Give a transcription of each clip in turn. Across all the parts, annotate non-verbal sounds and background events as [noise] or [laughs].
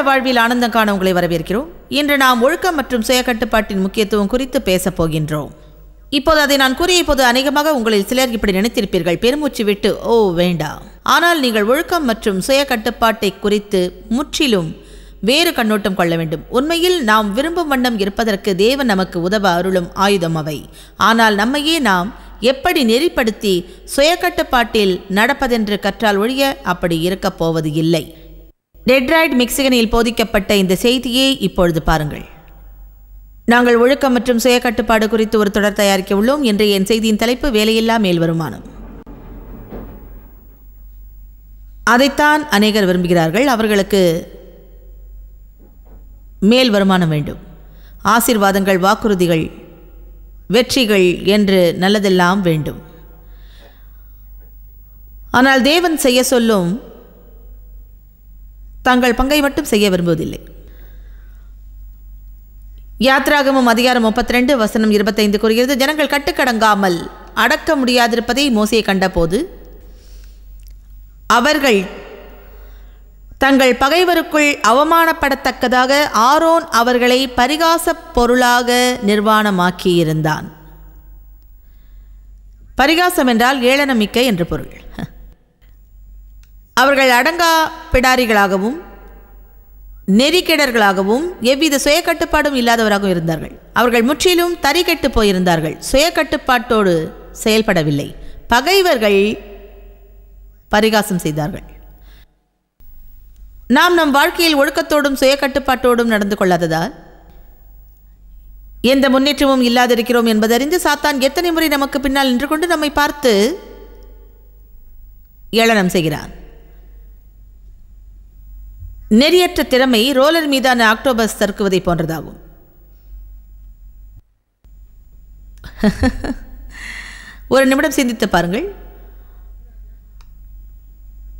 அன்றாட வாழ்வில் ஆனந்தம் காண உங்களை வரவேற்கிறோம். இன்று நாம் ஒழுக்கம் மற்றும் சுயக்கட்டுப்பாட்டின் முக்கியத்துவம் குறித்து பேசப் போகின்றோம். இப்போது அதை நான் கூறிய போது அநேகமாக உங்களில் சிலர் இப்படி நினைத்திருப்பீர்கள். பெருமூச்சு விட்டு ஓ வேண்டாம். ஆனால் நீங்கள் ஒழுக்கம் மற்றும் சுய கட்டுப்பாட்டை குறித்து முற்றிலும் வேறு கண்ணோட்டம் கொள்ள வேண்டும். உண்மையில் நாம் விரும்பும் வண்ணம் இருப்பதற்கு தேவன் நமக்கு உதவ அருளும் ஆயுதம் அவை. ஆனால் நம்மையே நாம் எப்படி நெறிப்படுத்தி சுயக்கட்டுப்பாட்டில் நடப்பதென்று கற்றால் ஒழிய அப்படி இருக்கப் போவது இல்லை. டெட்ராய்ட் மிக்சிகனில் போதிக்கப்பட்ட இந்த செய்தியை இப்பொழுது பாருங்கள். நாங்கள் ஒழுக்கம் மற்றும் சுய கட்டுப்பாடு குறித்து ஒரு தொடர் தயாரிக்க உள்ளோம். என்று என் செய்தியின் தலைப்பு வேலையில்லா மேல் வருமானம் அதைத்தான் அநேகர் விரும்புகிறார்கள். அவர்களுக்கு மேல் வருமானம் வேண்டும். ஆசிர்வாதங்கள் வாக்குறுதிகள் வெற்றிகள் என்று நல்லதெல்லாம் வேண்டும். ஆனால் தேவன் செய்ய சொல்லும் தங்கள் பங்கை மட்டும் செய்ய விரும்புவதில்லை. யாத்ராகமும் அதிகாரம் முப்பத்தி ரெண்டு வசனம் இருபத்தைந்து கூறுகிறது ஜனங்கள் கட்டுக்கடங்காமல் அடக்க முடியாதிருப்பதை மோசையை கண்டபோது அவர்கள் தங்கள் பகைவருக்குள் அவமானப்படத்தக்கதாக ஆரோன் அவர்களை பரிகாசப் பொருளாக நிர்வாணமாக்கியிருந்தான். பரிகாசம் என்றால் ஏளனமிக்க என்று பொருள். அவர்கள் அடங்கா பிடாரிகளாகவும் நெறிக்கெடர்களாகவும் எவ்வித சுய கட்டுப்பாடும் இல்லாதவராகவும் இருந்தார்கள். அவர்கள் முற்றிலும் தறி கெட்டு போயிருந்தார்கள். சுய கட்டுப்பாட்டோடு செயல்படவில்லை. பகைவர்கள் பரிகாசம் செய்தார்கள். நாம் நம் வாழ்க்கையில் ஒழுக்கத்தோடும் சுய கட்டுப்பாட்டோடும் நடந்து கொள்ளாததால் எந்த முன்னேற்றமும் இல்லாதிருக்கிறோம் என்பதறிந்து சாத்தான் எத்தனை முறை நமக்கு பின்னால் நின்று கொண்டு நம்மை பார்த்து ஏளனம் செய்கிறான். நெறியற்ற திறமை ரோலர் மீதான ஆக்டோபஸ் தற்குவதை போன்றதாகும். [laughs] ஒரு நிமிடம் சிந்தித்து பாருங்கள்.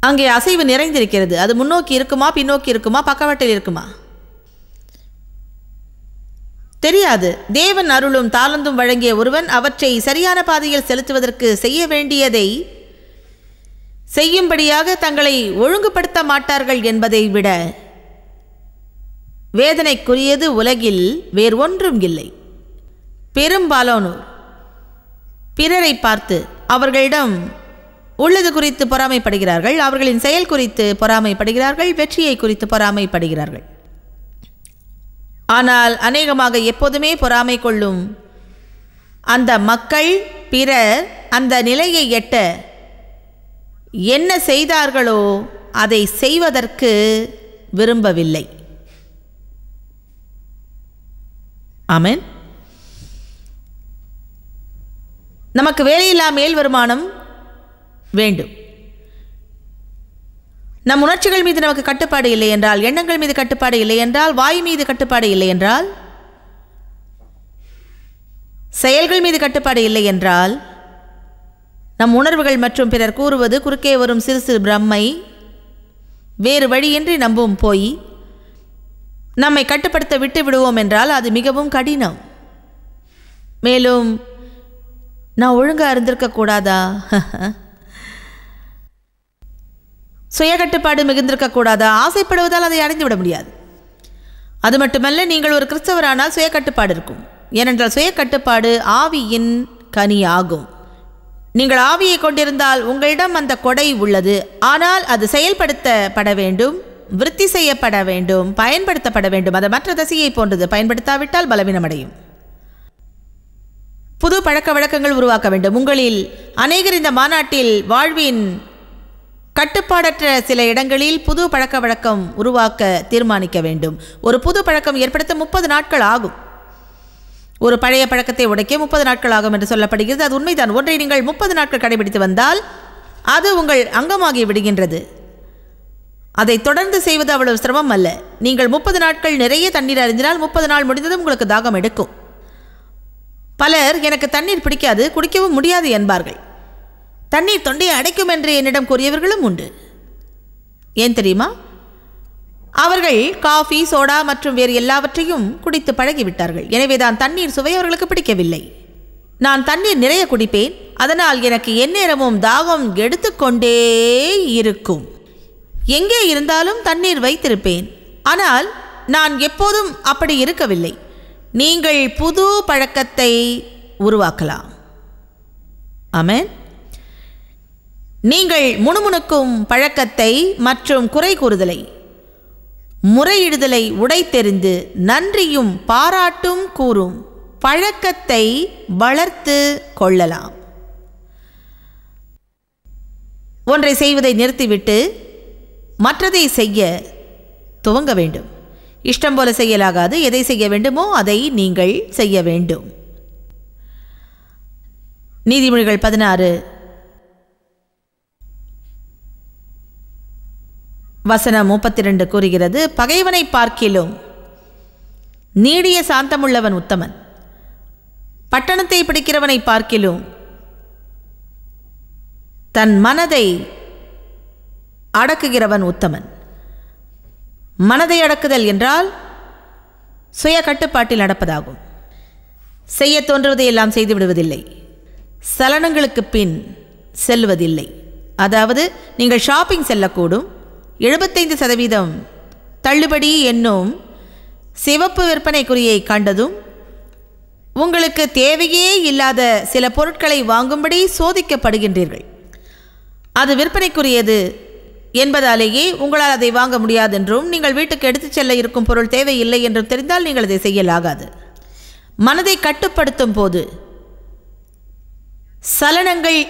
அங்கே அசைவு நிறைந்திருக்கிறது. அது முன்னோக்கி இருக்குமா பின்னோக்கி இருக்குமா பக்கவாட்டில் இருக்குமா? தெரியாது. தேவன் அருளும் தாளந்தும் வழங்கிய ஒருவன் அவற்றை சரியான பாதையில் செலுத்துவதற்கு செய்ய வேண்டியதை செய்யும்படியாக தங்களை ஒழுங்குபடுத்த மாட்டார்கள் என்பதை விட வேதனைக்குரியது உலகில் வேறு ஒன்றும் இல்லை. பெரும்பாலானோர் பிறரை பார்த்து அவர்களிடம் உள்ளது குறித்து பொறாமைப்படுகிறார்கள் அவர்களின் செயல் குறித்து பொறாமைப்படுகிறார்கள் வெற்றியை குறித்து பொறாமைப்படுகிறார்கள். ஆனால் அநேகமாக எப்போதுமே பொறாமை கொள்ளும் அந்த மக்கள் பிறர் அந்த நிலையை எட்ட என்ன செய்தார்களோ அதை செய்வதற்கு விரும்பவில்லை. ஆமேன். நமக்கு வேலையில்லா மேல் வருமானம் வேண்டும். நம் உணர்ச்சிகள் மீது நமக்கு கட்டுப்பாடு இல்லை என்றால் எண்ணங்கள் மீது கட்டுப்பாடு இல்லை என்றால் வாய் மீது கட்டுப்பாடு இல்லை என்றால் செயல்கள் மீது கட்டுப்பாடு இல்லை என்றால் நம் உணர்வுகள் மற்றும் பிறர் கூறுவது குறுக்கே வரும் சிறு சிறு பிரம்மை. வேறு வழியின்றி நம்பும் போய். நம்மை கட்டுப்படுத்த விட்டு விடுவோம் என்றால் அது மிகவும் கடினம். மேலும் நான் ஒழுங்காக இருந்திருக்கக்கூடாதா [laughs] சுய கட்டுப்பாடு ஆசைப்படுவதால் அதை அடைந்து விட முடியாது. அது மட்டுமல்ல நீங்கள் ஒரு கிறிஸ்தவரானால் சுய கட்டுப்பாடு இருக்கும். ஏனென்றால் சுய கட்டுப்பாடு ஆவியின் கனி ஆகும் நீங்கள் ஆவியை கொண்டிருந்தால் உங்களிடம் அந்த கொடை உள்ளது. ஆனால் அது செயல்படுத்தப்பட வேண்டும் விருத்தி செய்யப்பட வேண்டும் பயன்படுத்தப்பட வேண்டும். அது மற்ற தசையை போன்றது. பயன்படுத்தாவிட்டால் பலவீனமடையும். புது பழக்க வழக்கங்கள் உருவாக்க வேண்டும். உங்களில் அநேகர் இந்த மாநாட்டில் வாழ்வின் கட்டுப்பாடற்ற சில இடங்களில் புது பழக்க வழக்கம் உருவாக்க தீர்மானிக்க வேண்டும். ஒரு புது பழக்கம் ஏற்படுத்த முப்பது நாட்கள் ஆகும். ஒரு பழைய பழக்கத்தை உடைக்க முப்பது நாட்கள் ஆகும் என்று சொல்லப்படுகிறது. அது உண்மைதான். ஒன்றை நீங்கள் முப்பது நாட்கள் கடைபிடித்து வந்தால் அது உங்கள் அங்கமாகி விடுகின்றது. அதை தொடர்ந்து செய்வது அவ்வளவு சிரமம் அல்ல. நீங்கள் முப்பது நாட்கள் நிறைய தண்ணீர் அறிந்தினால் முப்பது நாள் முடிந்ததும் உங்களுக்கு தாகம் எடுக்கும். பலர் எனக்கு தண்ணீர் பிடிக்காது குடிக்கவும் முடியாது என்பார்கள். தண்ணீர் தொண்டையை அடைக்கும் என்று என்னிடம் கூறியவர்களும் உண்டு. ஏன் தெரியுமா? அவர்கள் காஃபி சோடா மற்றும் வேறு எல்லாவற்றையும் குடித்து பழகிவிட்டார்கள். எனவே தான் தண்ணீர் சுவை அவர்களுக்கு பிடிக்கவில்லை. நான் தண்ணீர் நிறைய குடிப்பேன். அதனால் எனக்கு எந்நேரமும் தாகம் எடுத்துக்கொண்டே இருக்கும். எங்கே இருந்தாலும் தண்ணீர் வைத்திருப்பேன். ஆனால் நான் எப்போதும் அப்படி இருக்கவில்லை. நீங்கள் புது பழக்கத்தை உருவாக்கலாம். அமேன் நீங்கள் முணுமுணுக்கும் பழக்கத்தை மற்றும் குறை கூறுதலை முறையிடுதலை உடைத்தெறிந்து நன்றியும் பாராட்டும் கூறும் பழக்கத்தை வளர்த்து கொள்ளலாம். ஒன்றை செய்வதை நிறுத்திவிட்டு மற்றதை செய்ய துவங்க வேண்டும். இஷ்டம் போல செய்யலாகாது எதை செய்ய வேண்டுமோ அதை நீங்கள் செய்ய வேண்டும். நீதிமொழிகள் பதினாறு வசனம் முப்பத்தி ரெண்டு கூறுகிறது பகைவனை பார்க்கிலும் நீடிய சாந்தமுள்ளவன் உத்தமன். பட்டணத்தை பிடிக்கிறவனை பார்க்கிலும் தன் மனதை அடக்குகிறவன் உத்தமன். மனதை அடக்குதல் என்றால் சுய கட்டுப்பாட்டில் நடப்பதாகும். செய்ய தோன்றுவதை எல்லாம் செய்து விடுவதில்லை. சலனங்களுக்கு பின் செல்வதில்லை. அதாவது நீங்கள் ஷாப்பிங் செல்லக்கூடும் எழுபத்தைந்து சதவீதம் தள்ளுபடி என்னும் சிவப்பு விற்பனை குறியை கண்டதும் உங்களுக்கு தேவையே இல்லாத சில பொருட்களை வாங்கும்படி சோதிக்கப்படுகின்றீர்கள். அது விற்பனைக்குரியது என்பதாலேயே உங்களால் அதை வாங்க முடியாதென்றும் நீங்கள் வீட்டுக்கு எடுத்துச் செல்ல இருக்கும் பொருள் தேவையில்லை என்றும் தெரிந்தால் நீங்கள் அதை செய்யலாகாது. மனதை கட்டுப்படுத்தும் போது சலனங்கள்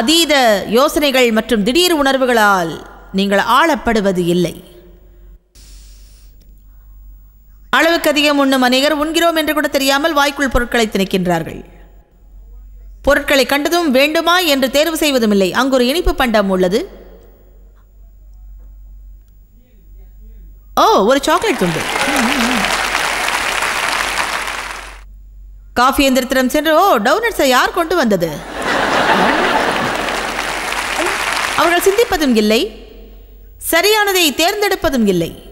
அதீத யோசனைகள் மற்றும் திடீர் உணர்வுகளால் நீங்கள் ஆளப்படுவது இல்லை. அளவுக்கு அதிகம் உண்ணும் அநேகர் உண்கிறோம் என்று கூட தெரியாமல் வாய்க்குள் பொருட்களை திணிக்கின்றார்கள். பொருட்களை கண்டதும் வேண்டுமா என்று தேர்வு செய்வதும் இல்லை. அங்கு ஒரு இனிப்பு பண்டம் உள்ளது. ஓ ஒரு சாக்லேட் துண்டு. காஃபி எந்திரத்திடம் சென்று ஓ டவுனட்ஸை யார் கொண்டு வந்தது? அவர்கள் சிந்திப்பதும் இல்லை. சரியானதை தேர்ந்தெடுப்பதும் இல்லை.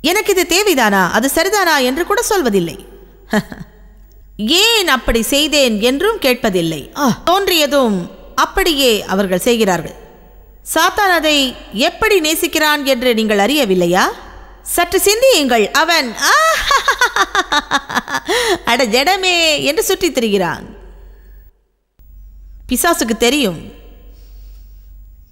எனக்கு இது தேவைதானா? அது சரிதானா என்று கூட சொல்வதில்லை. [laughs] ஏன் அப்படி செய்தேன் என்றும் கேட்பதில்லை. தோன்றியதும் அப்படியே அவர்கள் செய்கிறார்கள். சாத்தான் அதை எப்படி நேசிக்கிறான் என்று நீங்கள் அறியவில்லையா? சற்று சிந்தியுங்கள் அவன் [laughs] அட ஜடமே என்று சுற்றித் திரிகிறான். பிசாசுக்கு தெரியும்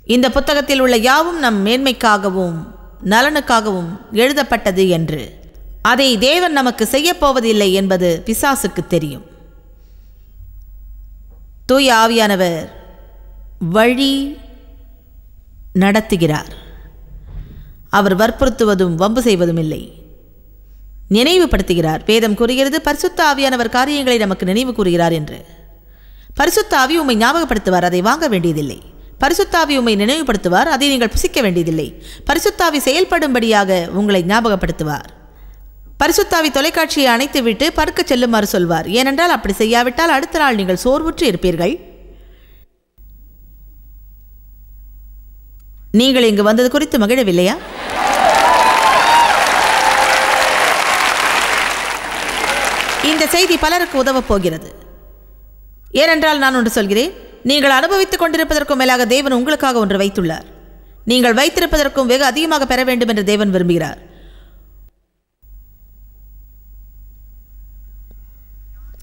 இந்த புத்தகத்தில் உள்ள யாவும் நம் மேன்மைக்காகவும் நலனுக்காகவும் எழுதப்பட்டது என்று. அதை தேவன் நமக்கு செய்யப்போவதில்லை என்பது பிசாசுக்கு தெரியும். தூய ஆவியானவர் வழி நடத்துகிறார். அவர் வற்புறுத்துவதும் வம்பு செய்வதும் இல்லை. நினைவுபடுத்துகிறார். வேதம் கூறுகிறது பரிசுத்த ஆவியானவர் காரியங்களை நமக்கு நினைவு கூறுகிறார் என்று. பரிசுத்த ஆவி உம்மை ஞாபகப்படுத்துவார் அதை வாங்க வேண்டியதில்லை. பரிசுத்தாவி உம்மை நினைவுபடுத்துவார் அதை நீங்கள் புசிக்க வேண்டியதில்லை. பரிசுத்தாவி செயல்படும்படியாக உங்களை ஞாபகப்படுத்துவார். பரிசுத்தாவி தொலைக்காட்சியை அணைத்துவிட்டு படுக்கச் செல்லுமாறு சொல்வார். ஏனென்றால் அப்படி செய்யாவிட்டால் அடுத்த நாள் நீங்கள் சோர்வுற்று இருப்பீர்கள். நீங்கள் இங்கு வந்தது குறித்து மகிழவில்லையா? இந்த செய்தி பலருக்கு உதவப் போகிறது. ஏனென்றால் நான் ஒன்று சொல்கிறேன். நீங்கள் அனுபவித்துக் கொண்டிருப்பதற்கும் மேலாக தேவன் உங்களுக்காக ஒன்று வைத்துள்ளார். நீங்கள் வைத்திருப்பதற்கும் வெகு அதிகமாக பெற வேண்டும் என்று தேவன் விரும்புகிறார்.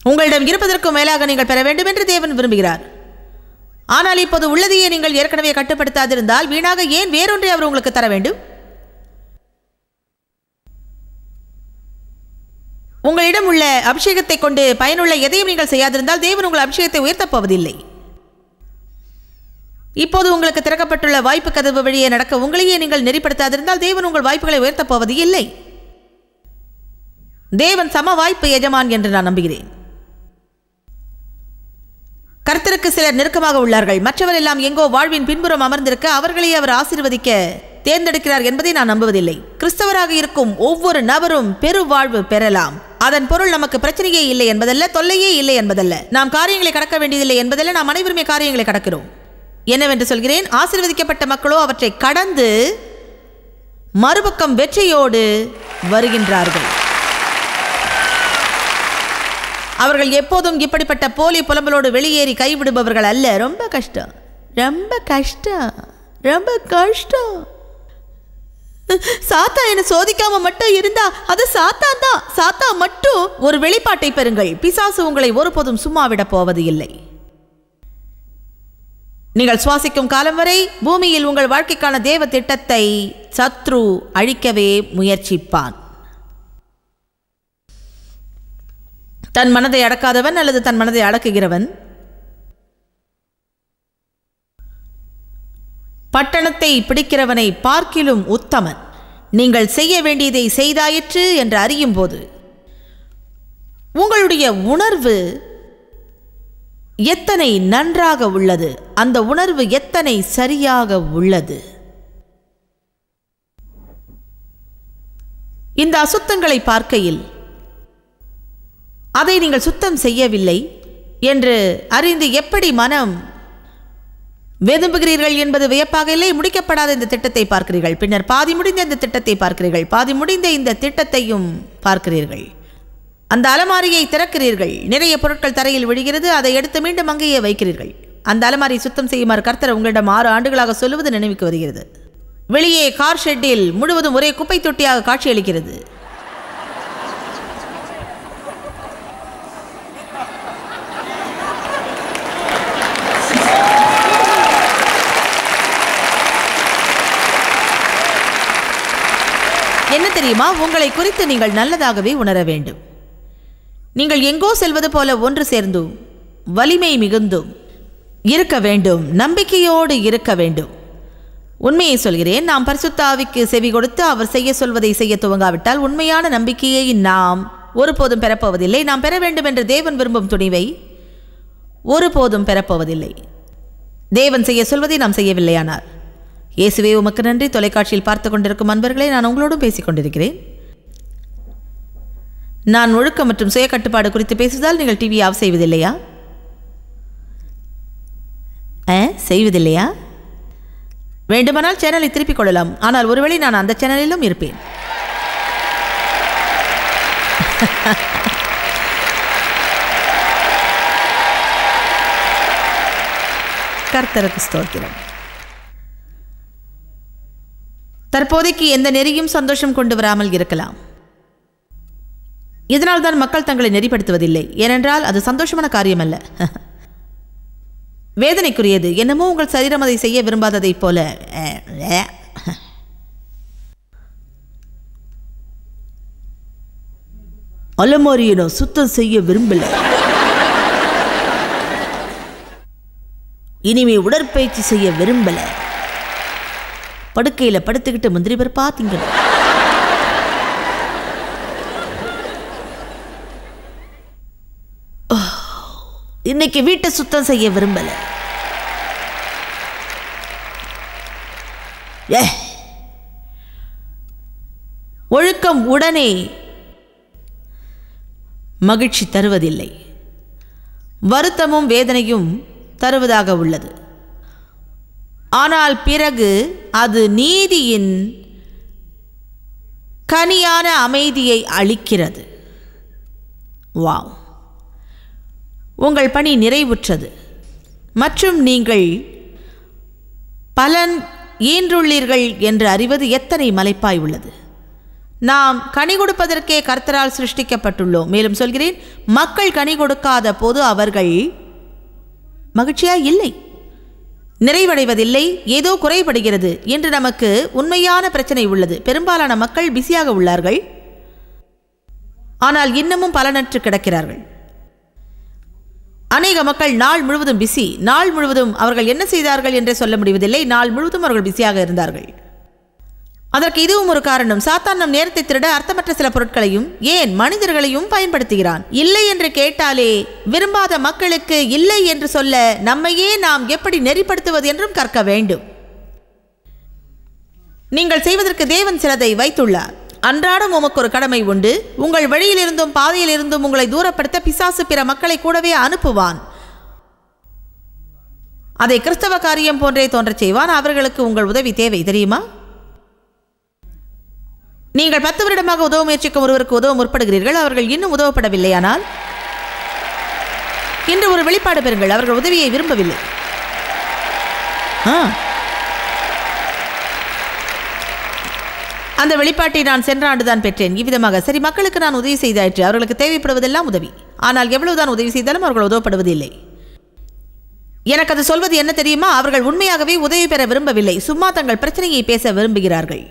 உங்களிடம் இருப்பதற்கும் மேலாக நீங்கள் பெற வேண்டும் என்று தேவன் விரும்புகிறார். ஆனால் இப்போது உள்ளதையே நீங்கள் ஏற்கனவே கட்டுப்படுத்தாதிருந்தால் வீணாக ஏன் வேறொன்றை அவர் உங்களுக்கு தர வேண்டும்? உங்களிடம் உள்ள அபிஷேகத்தை கொண்டு பயனுள்ள எதையும் நீங்கள் செய்யாதிருந்தால் தேவன் உங்கள் அபிஷேகத்தை உயர்த்தப் போவதில்லை. இப்போது உங்களுக்கு திறக்கப்பட்டுள்ள வாய்ப்பு கதவு வழியே நடக்க உங்களையே நீங்கள் நெறிப்படுத்தாதிருந்தால் தேவன் உங்கள் வாய்ப்புகளை உயர்த்தப் போவது இல்லை. தேவன் சம வாய்ப்பு எஜமான் என்று நான் நம்புகிறேன். கர்த்தருக்கு சிலர் நெருக்கமாக உள்ளார்கள். மற்றவர் எல்லாம் எங்கோ வாழ்வின் பின்புறம் அமர்ந்திருக்க அவர்களே அவர் ஆசீர்வதிக்க தேர்ந்தெடுக்கிறார் என்பதை நான் நம்புவதில்லை. கிறிஸ்தவராக இருக்கும் ஒவ்வொரு நபரும் பெரு வாழ்வு பெறலாம். அதன் பொருள் நமக்கு பிரச்சனையே இல்லை என்பதல்ல தொல்லையே இல்லை என்பதல்ல. நாம் காரியங்களை கடக்க வேண்டியதில்லை என்பதல்ல நாம் அனைவருமே காரியங்களை கடக்கிறோம். என்னவென்று சொல்கிறேன்? ஆசிர்வதிக்கப்பட்ட மக்களோ அவற்றை கடந்து மறுபக்கம் வெற்றியோடு வருகின்றார்கள். அவர்கள் எப்போதும் இப்படிப்பட்ட போலி புலம்பலோடு வெளியேறி கைவிடுபவர்கள் அல்ல. ரொம்ப கஷ்டம். ரொம்ப கஷ்டம். ரொம்ப கஷ்டம். சாத்தா என்ன சோதிக்காம மட்டும் இருந்தா அது சாத்தா தான் சாத்தா மட்டும் ஒரு வெளிப்பாட்டை பெறுங்கள். பிசாசு உங்களை ஒருபோதும் சும்மா விட போவது இல்லை நீங்கள் சுவாசிக்கும் காலம் வரை பூமியில் உங்கள் வாழ்க்கைக்கான தேவ திட்டத்தை சத்ரு அழிக்கவே முயற்சிப்பான். தன் மனதை அடக்காதவன் அல்லது தன் மனதை அடக்குகிறவன்? பட்டணத்தை பிடிக்கிறவனை பார்க்கிலும் உத்தமன். நீங்கள் செய்ய வேண்டியதை செய்தாயிற்று என்று அறியும் போது உங்களுடைய உணர்வு எத்தனை நன்றாக உள்ளது? அந்த உணர்வு எத்தனை சரியாக உள்ளது? இந்த அசுத்தங்களை பார்க்கையில் அதை நீங்கள் சுத்தம் செய்யவில்லை என்று அறிந்து எப்படி மனம் வெதும்புகிறீர்கள் என்பது வியப்பாக இல்லை முடிக்கப்படாத இந்த திட்டத்தை பார்க்கிறீர்கள். பின்னர் பாதி முடிந்த இந்த திட்டத்தை பார்க்கிறீர்கள். பாதி முடிந்த இந்த திட்டத்தையும் பார்க்கிறீர்கள். அந்த அலமாரியை திறக்கிறீர்கள். நிறைய பொருட்கள் தரையில் விழுகிறது. அதை எடுத்து மீண்டும் அங்கேயே வைக்கிறீர்கள். அந்த அலமாரியை சுத்தம் செய்யுமாறு கர்த்தர் உங்களிடம் ஆறு ஆண்டுகளாக சொல்லுவது நினைவுக்கு வருகிறது. வெளியே கார் ஷெட்டில் முழுவதும் ஒரே குப்பை தொட்டியாக காட்சியளிக்கிறது. என்ன தெரியுமா? உங்களை குறித்து நீங்கள் நல்லதாகவே உணர வேண்டும். நீங்கள் எங்கோ செல்வது போல ஒன்று சேர்ந்தும் வலிமை மிகுந்தும் இருக்க வேண்டும் நம்பிக்கையோடு இருக்க வேண்டும். உண்மையை சொல்கிறேன் நாம் பரிசுத்தாவிக்கு செவி கொடுத்து அவர் செய்ய சொல்வதை செய்ய துவங்காவிட்டால் உண்மையான நம்பிக்கையை நாம் ஒருபோதும் பெறப்போவதில்லை. நாம் பெற வேண்டும் என்று தேவன் விரும்பும் துணிவை ஒருபோதும் பெறப்போவதில்லை. தேவன் செய்ய சொல்வதை நாம் செய்யவில்லையானார் இயேசுவே உமக்கு நன்றி. தொலைக்காட்சியில் பார்த்து கொண்டிருக்கும் அன்பர்களே நான் உங்களோடும் பேசிக் கொண்டிருக்கிறேன். நான் ஒழுக்கம் மற்றும் சுய கட்டுப்பாடு குறித்து பேசுவதால் நீங்கள் டிவி ஆஃப் செய்வதில்லையா? ஆ செய்வதில்லையா? வேண்டுமானால் சேனலை திருப்பிக் கொள்ளலாம். ஆனால் ஒருவேளை நான் அந்த சேனலிலும் இருப்பேன். கர்த்தருக்கு ஸ்தோத்திரம். தற்போதைக்கு எந்த நெறியும் சந்தோஷம் கொண்டு வராமல் இருக்கலாம். இதனால் தான் மக்கள் தங்களை நெறிப்படுத்துவதில்லை. ஏனென்றால் அது சந்தோஷமான காரியம் அல்ல [laughs] வேதனைக்குரியது. என்னமோ உங்கள் சரீரம் அதை செய்ய விரும்பாததைப் போல. [laughs] அஹ், சுத்தம் செய்ய விரும்பல. இனிமே உடற்பயிற்சி செய்ய விரும்பல. படுக்கையில படுத்துக்கிட்டு முந்திரி பேர் திங்கணும். இன்னைக்கு வீட்டை சுத்தம் செய்ய விரும்பல. ஏ. ஒழுக்கம் உடனே மகிழ்ச்சி தருவதில்லை. வருத்தமும் வேதனையும் தருவதாக உள்ளது. ஆனால் பிறகு அது நீதியின் கனியான அமைதியை அளிக்கிறது. வாவ். உங்கள் பணி நிறைவுற்றது. மற்றும் நீங்கள் பலன் ஈன்றுள்ளீர்கள் என்று அறிவது எத்தனை மலைப்பாய் உள்ளது. நாம் கனி கொடுப்பதற்கே கர்த்தரால் சிருஷ்டிக்கப்பட்டுள்ளோம். மேலும் சொல்கிறேன் மக்கள் கனி கொடுக்காத போது அவர்கள் மகிழ்ச்சியா இல்லை. நிறைவடைவதில்லை ஏதோ குறைபடுகிறது என்று நமக்கு உண்மையான பிரச்சனை உள்ளது. பெரும்பாலான மக்கள் பிஸியாக உள்ளார்கள். ஆனால் இன்னமும் பலனற்று கிடக்கிறார்கள். அநேக மக்கள் நாள் முழுவதும் பிஸி நாள் முழுவதும் அவர்கள் என்ன செய்தார்கள் என்றே சொல்ல முடிவதில்லை. நாள் முழுவதும் அவர்கள் பிஸியாக இருந்தார்கள். அதற்கு இதுவும் ஒரு காரணம். சாத்தான் நம் நேரத்தை திருட அர்த்தமற்ற சில பொருட்களையும் ஏன் மனிதர்களையும் பயன்படுத்துகிறான்? இல்லை என்று கேட்டாலே விரும்பாத மக்களுக்கு இல்லை என்று சொல்ல நம்மையே நாம் எப்படி நெறிப்படுத்துவது என்றும் கற்க வேண்டும். நீங்கள் செய்வதற்கு தேவன் சிலதை வைத்துள்ளார். அன்றாடம் உமக்கு ஒரு கடமை உண்டு. உங்கள் வழியிலிருந்தும் பாதையிலிருந்தும் உங்களை தூரப்படுத்த பிசாசு பிற மக்களை கூடவே அனுப்புவான். அதை கிறிஸ்தவ காரியம் போன்றே தோன்றச் செய்வான். அவர்களுக்கு உங்கள் உதவி தேவை தெரியுமா? நீங்கள் பத்து வருடமாக உதவ முயற்சிக்கும் ஒருவருக்கு உதவ முற்படுகிறீர்கள். அவர்கள் இன்னும் உதவப்படவில்லையானால் இன்று ஒரு வெளிப்பாடு பெறுங்கள். அவர்கள் உதவியை விரும்பவில்லை. ஆ. அந்த வெளிப்பாட்டை நான் சென்ற ஆண்டுதான் பெற்றேன். இவ்விதமாக சரி மக்களுக்கு நான் உதவி செய்தாயிற்று. அவர்களுக்கு தேவைப்படுவதெல்லாம் உதவி. ஆனால் எவ்வளவுதான் உதவி செய்தாலும் அவர்கள் உதவப்படுவதில்லை. எனக்கு அது சொல்வது என்ன தெரியுமா? அவர்கள் உண்மையாகவே உதவி பெற விரும்பவில்லை. சும்மா தங்கள் பிரச்சனையை பேச விரும்புகிறார்கள்.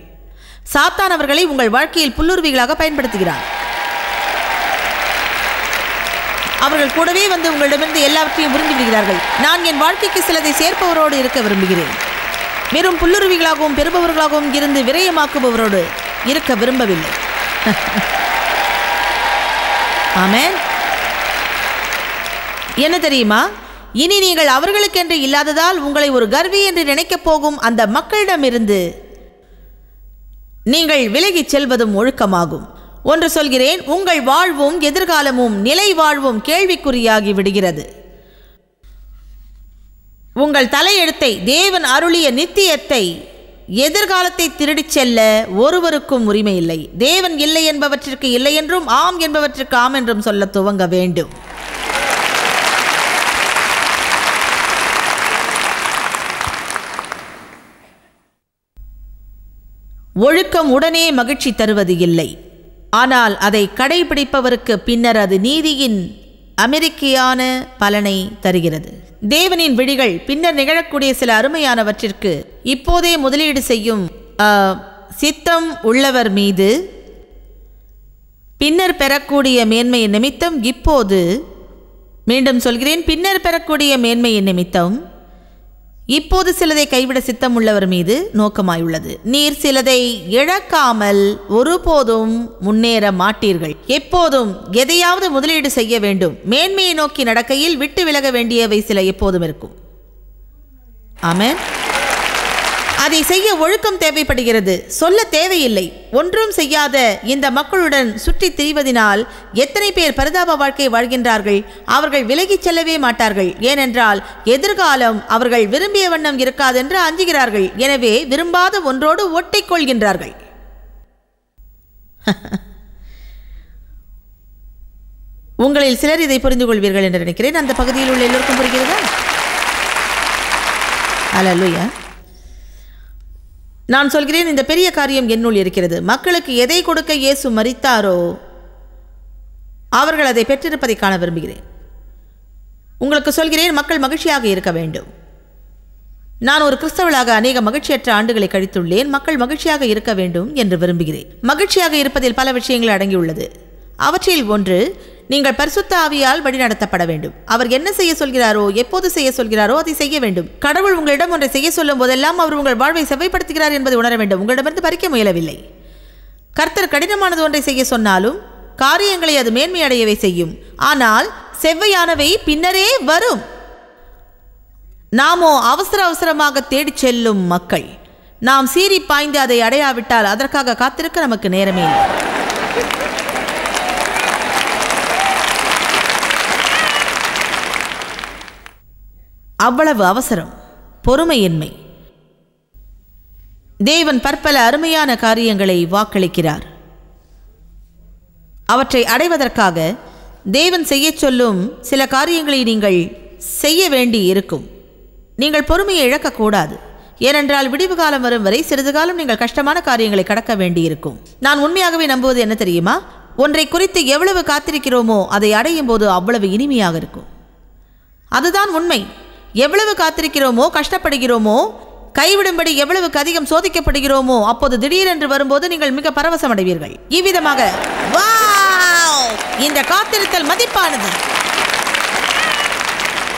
சாத்தான் அவர்களை உங்கள் வாழ்க்கையில் புல்லுருவிகளாக பயன்படுத்துகிறார். அவர்கள் கூடவே வந்து உங்களிடமிருந்து எல்லாவற்றையும் விரும்பி விடுகிறார்கள். நான் என் வாழ்க்கைக்கு சிலதை சேர்ப்பவரோடு இருக்க விரும்புகிறேன். வெறும் புல்லுருவிகளாகவும் பெறுபவர்களாகவும் இருந்து விரயமாக்குபவரோடு இருக்க விரும்பவில்லை. [laughs] ஆமேன். என்ன தெரியுமா? இனி நீங்கள் அவர்களுக்கென்று இல்லாததால் உங்களை ஒரு கர்வி என்று நினைக்கப் போகும் அந்த மக்களிடமிருந்து நீங்கள் விலகிச் செல்வதும் ஒழுக்கமாகும். ஒன்று சொல்கிறேன் உங்கள் வாழ்வும் எதிர்காலமும் நிலை வாழ்வும் கேள்விக்குறியாகி விடுகிறது. உங்கள் தலையெழுத்தை தேவன் அருளிய நித்தியத்தை எதிர்காலத்தை திருடிச் செல்ல ஒருவருக்கும் உரிமை இல்லை. தேவன் இல்லை என்பவற்றிற்கு இல்லை என்றும் ஆம் என்பவற்றிற்கு ஆம் என்றும் சொல்ல துவங்க வேண்டும். ஒழுக்கம் உடனே மகிழ்ச்சி தருவது இல்லை. ஆனால் அதை கடைபிடிப்பவருக்கு பின்னர் அது நீதியின் அமெரிக்கையான பலனை தருகிறது. தேவனின் விழிகள் பின்னர் நிகழக்கூடிய சில அருமையானவற்றிற்கு இப்போதே முதலீடு செய்யும் சித்தம் உள்ளவர் மீது பின்னர் பெறக்கூடிய மேன்மையின் நிமித்தம் இப்போது மீண்டும் சொல்கிறேன். பின்னர் பெறக்கூடிய மேன்மையின் நிமித்தம் இப்போது சிலதை கைவிட சித்தமுள்ளவர் மீது நோக்கமாயுள்ளது. நீர் சிலதை இழக்காமல் ஒருபோதும் முன்னேற மாட்டீர்கள். எப்போதும் எதையாவது முதலீடு செய்ய வேண்டும். மேன்மையை நோக்கி நடக்கையில் விட்டு விலக வேண்டியவை சில எப்போதும் இருக்கும். ஆமென். அதை செய்ய ஒழுக்கம் தேவைப்படுகிறது. சொல்ல தேவையில்லை. ஒன்றும் செய்யாத இந்த மக்களுடன் சுற்றித் திரிவதினால் எத்தனை பேர் பரிதாப வாழ்க்கை வாழ்கின்றார்கள். அவர்கள் விலகிச் செல்லவே மாட்டார்கள். ஏனென்றால் எதிர்காலம் அவர்கள் விரும்பிய வண்ணம் இருக்காதென்று அஞ்சுகிறார்கள். எனவே விரும்பாத ஒன்றோடு ஒட்டிக்கொள்கின்றார்கள் [laughs] உங்களில் சிலர் இதை புரிந்து கொள்வீர்கள் என்று நினைக்கிறேன். அந்த பகுதியில் உள்ள எல்லோருக்கும் புரிகிறதா? அல்லேலூயா நான் சொல்கிறேன் இந்த பெரிய காரியம் என்னுள் இருக்கிறது. மக்களுக்கு எதை கொடுக்க இயேசு மறித்தாரோ அவர்கள் அதை பெற்றிருப்பதை காண விரும்புகிறேன். உங்களுக்கு சொல்கிறேன் மக்கள் மகிழ்ச்சியாக இருக்க வேண்டும். நான் ஒரு கிறிஸ்தவளாக அநேக மகிழ்ச்சியற்ற ஆண்டுகளை கழித்துள்ளேன் மக்கள் மகிழ்ச்சியாக இருக்க வேண்டும் என்று விரும்புகிறேன். மகிழ்ச்சியாக இருப்பதில் பல விஷயங்கள் அடங்கியுள்ளது. அவற்றில் ஒன்று நீங்கள் பரிசுத்த ஆவியால் வழிநடத்தப்பட வேண்டும். அவர் என்ன செய்ய சொல்கிறாரோ எப்போது செய்ய சொல்கிறாரோ அதை செய்ய வேண்டும். கடவுள் உங்களிடம் ஒன்றை செய்ய சொல்லும் போதெல்லாம் அவர் உங்கள் வாழ்வை செவ்வைப்படுத்துகிறார் என்பதை உணர வேண்டும். உங்களிடமிருந்து பறிக்க முயலவில்லை. கர்த்தர் கடினமானது ஒன்றை செய்ய சொன்னாலும் காரியங்களை அது மேன்மையடையவே செய்யும். ஆனால் செவ்வையானவை பின்னரே வரும். நாமோ அவசர அவசரமாக தேடிச் செல்லும் மக்கள். நாம் சீறி பாய்ந்து அதை அடையாவிட்டால் அதற்காக காத்திருக்க நமக்கு நேரமே அவ்வளவு அவசரம் பொறுமையின்மை. தேவன் பற்பல அருமையான காரியங்களை வாக்களிக்கிறார். அவற்றை அடைவதற்காக தேவன் செய்யச் சொல்லும் சில காரியங்களை நீங்கள் செய்ய வேண்டி இருக்கும். நீங்கள் பொறுமையை இழக்கக்கூடாது. ஏனென்றால் விடிவு காலம் வரும் வரை சிறிது காலம் நீங்கள் கஷ்டமான காரியங்களை கடக்க வேண்டியிருக்கும் நான் உண்மையாகவே நம்புவது என்ன தெரியுமா? ஒன்றை குறித்து எவ்வளவு காத்திருக்கிறோமோ அதை அடையும் போது அவ்வளவு இனிமையாக இருக்கும். அதுதான் உண்மை. எவ்வளவு காத்திருக்கிறோமோ கஷ்டப்படுகிறோமோ கைவிடும்படி எவ்வளவுக்கு அதிகம் சோதிக்கப்படுகிறோமோ அப்போது திடீரென்று வரும்போது நீங்கள் மிக பரவசம் அடைவீர்கள். இவ்விதமாக "வாவ்! இந்த காத்திருத்தல் மதிப்பானது.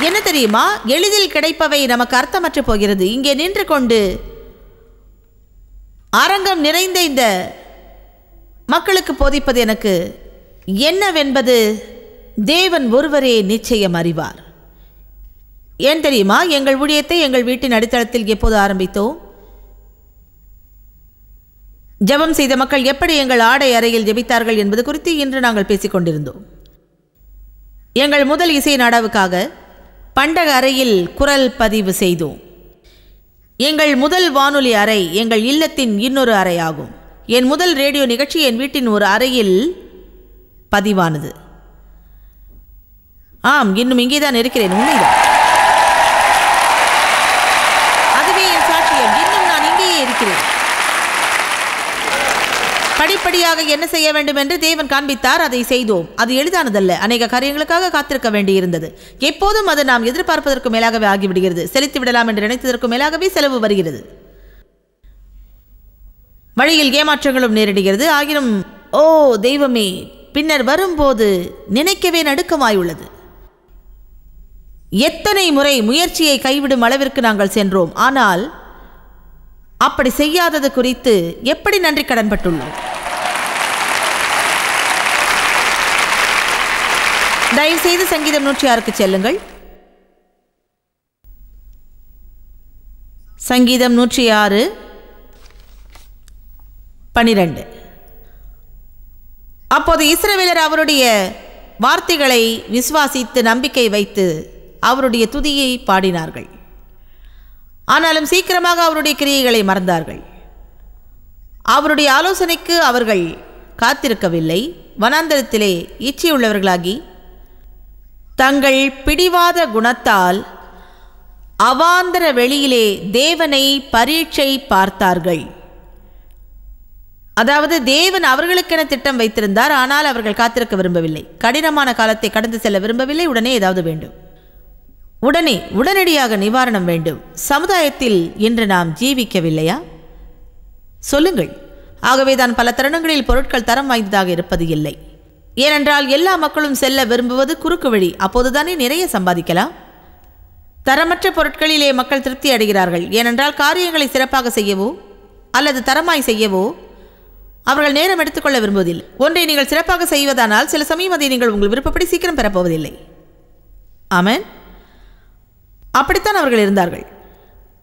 என்ன தெரியுமா? எளிதில் கிடைப்பவை நமக்கு அர்த்தமற்று போகிறது. இங்கே நின்று கொண்டு அரங்கம் நிறைந்த இந்த மக்களுக்கு போதிப்பது எனக்கு என்னவென்பது தேவன் ஒருவரே நிச்சயம் அறிவார். ஏன் தெரியுமா? எங்கள் ஊழியத்தை எங்கள் வீட்டின் அடித்தளத்தில் எப்போது ஆரம்பித்தோம்? ஜெபம் செய்த மக்கள் எப்படி எங்கள் ஆடை அறையில் ஜெபித்தார்கள் என்பது குறித்து இன்று நாங்கள் பேசிக் கொண்டிருந்தோம். எங்கள் முதல் இசை நாடாவுக்காக பண்டக அறையில் குரல் பதிவு செய்தோம். எங்கள் முதல் வானொலி அறை எங்கள் இல்லத்தின் இன்னொரு அறையாகும். என் முதல் ரேடியோ நிகழ்ச்சி என் வீட்டின் ஒரு அறையில் பதிவானது. ஆம் இன்னும் இங்கேதான் இருக்கிறேன். உண்மைதான் அதுவே என் சாட்சியம் இன்னும் நான் இங்கேயே இருக்கிறேன் படிப்படியாக என்ன செய்ய வேண்டும் என்று தேவன் காண்பித்தார் அதை செய்தோம். அது எளிதானதல்ல. அநேக காரியங்களுக்காக காத்திருக்க வேண்டியிருந்தது. எப்போதும் அது நாம் எதிர்பார்ப்பதற்கு மேலாகவே ஆகிவிடுகிறது. செலுத்தி விடலாம் என்று நினைத்ததற்கு மேலாகவே செலவு வருகிறது. வழியில் ஏமாற்றங்களும் நேரிடுகிறது. ஆகினும் ஓ தெய்வமே பின்னர் வரும்போது நினைக்கவே நடுக்கமாயுள்ளது. எத்தனை முறை முயற்சியை கைவிடும் அளவிற்கு நாங்கள் சென்றோம். ஆனால் அப்படி செய்யாதது குறித்து எப்படி நன்றி கடன்பட்டுள்ளோம்? தயவு செய்து சங்கீதம் நூற்றி ஆறுக்கு செல்லுங்கள். சங்கீதம் நூற்றி ஆறு பனிரெண்டு. அப்போது இஸ்ரவேலர் அவருடைய வார்த்தைகளை விசுவாசித்து நம்பிக்கை வைத்து அவருடைய துதியை பாடினார்கள். ஆனாலும் சீக்கிரமாக அவருடைய கிரியைகளை மறந்தார்கள். அவருடைய ஆலோசனைக்கு அவர்கள் காத்திருக்கவில்லை. வனாந்தரத்திலே இச்சையுள்ளவர்களாகி தங்கள் பிடிவாத குணத்தால் அவாந்தர வெளியிலே தேவனை பரீட்சை பார்த்தார்கள். அதாவது தேவன் அவர்களுக்கென திட்டம் வைத்திருந்தார் ஆனால் அவர்கள் காத்திருக்க விரும்பவில்லை. கடினமான காலத்தை கடந்து செல்ல விரும்பவில்லை உடனே ஏதாவது வேண்டும். உடனே உடனடியாக நிவாரணம் வேண்டும். சமுதாயத்தில் இன்று நாம் ஜீவிக்கவில்லையா? சொல்லுங்கள். ஆகவே தான் பல தருணங்களில் பொருட்கள் தரம் வாய்ந்ததாக இருப்பது இல்லை. ஏனென்றால் எல்லா மக்களும் செல்ல விரும்புவது குறுக்கு வழி. அப்போதுதானே நிறைய சம்பாதிக்கலாம்? தரமற்ற பொருட்களிலே மக்கள் திருப்தி அடைகிறார்கள். ஏனென்றால் காரியங்களை சிறப்பாக செய்யவோ அல்லது தரமாய் செய்யவோ அவர்கள் நேரம் எடுத்துக்கொள்ள விரும்புவதில்லை. ஒன்றை நீங்கள் சிறப்பாக செய்வதானால் சில சமயம் அதை நீங்கள் உங்கள் விருப்பப்படி சீக்கிரம் பெறப்போவதில்லை. ஆமன். அப்படித்தான் அவர்கள் இருந்தார்கள்.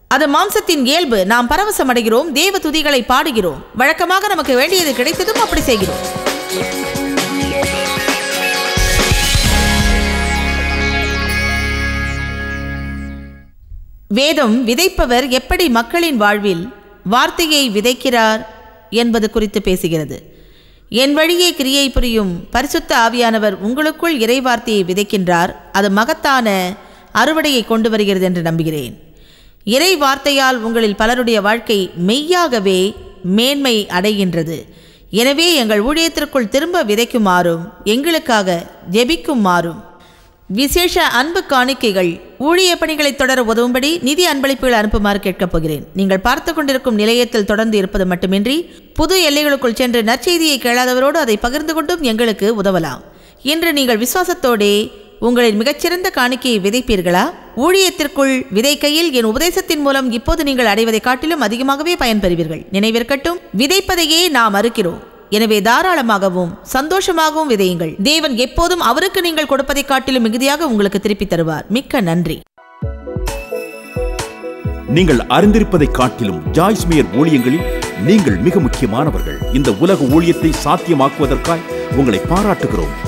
அது மாம்சத்தின் இயல்பு. நாம் பரவசம் அடைகிறோம் தேவ துதிகளை பாடுகிறோம். வழக்கமாக நமக்கு வேண்டியது கிடைத்ததும் அப்படி செய்கிறோம். வேதம் விதைப்பவர் எப்படி மக்களின் வாழ்வில் வார்த்தையை விதைக்கிறார் என்பது குறித்து பேசுகிறது. என் வழியே கிரியை புரியும் பரிசுத்த ஆவியானவர் உங்களுக்குள் இறைவார்த்தையை விதைக்கின்றார். அது மகத்தான அறுவடையை கொண்டு வருகிறது என்று நம்புகிறேன். இறை வார்த்தையால் உங்களில் பலருடைய வாழ்க்கை மெய்யாகவே மேன்மை அடைகின்றது. எனவே எங்கள் ஊழியத்திற்குள் திரும்ப விதைக்குமாறும் எங்களுக்காக ஜெபிக்குமாறும். விசேஷ அன்பு காணிக்கைகள் ஊழிய பணிகளை தொடர உதவும்படி நிதி அன்பளிப்புகள் அனுப்புமாறு கேட்கப் போகிறேன். நீங்கள் பார்த்து கொண்டிருக்கும் நிலையத்தில் தொடர்ந்து இருப்பது மட்டுமின்றி புது எல்லைகளுக்குள் சென்று நற்செய்தியை கேளாதவரோடு அதை பகிர்ந்து கொண்டும் எங்களுக்கு உதவலாம். இன்று நீங்கள் விசுவாசத்தோடே உங்களின் மிகச்சிறந்த காணிக்கையை விதைப்பீர்களா? ஊழியத்திற்குள் விதைக்கையில் என் உபதேசத்தின் மூலம் இப்போது நீங்கள் அடைவதை காட்டிலும் அதிகமாகவே பயன்பெறுவீர்கள். நினைவிற்கட்டும் விதைப்பதையே நாம் அறுக்கிறோம். எனவே தாராளமாகவும் சந்தோஷமாகவும் விதையுங்கள். தேவன் எப்போதும் அவருக்கு நீங்கள் கொடுப்பதை காட்டிலும் மிகுதியாக உங்களுக்கு திருப்பி தருவார். மிக்க நன்றி. நீங்கள் அறிந்திருப்பதை காட்டிலும் ஜாய்ஸ்மியர் ஊழியங்களில் நீங்கள் மிக முக்கியமானவர்கள். இந்த உலக ஊழியத்தை சாத்தியமாக்குவதற்காய் உங்களை பாராட்டுகிறோம்.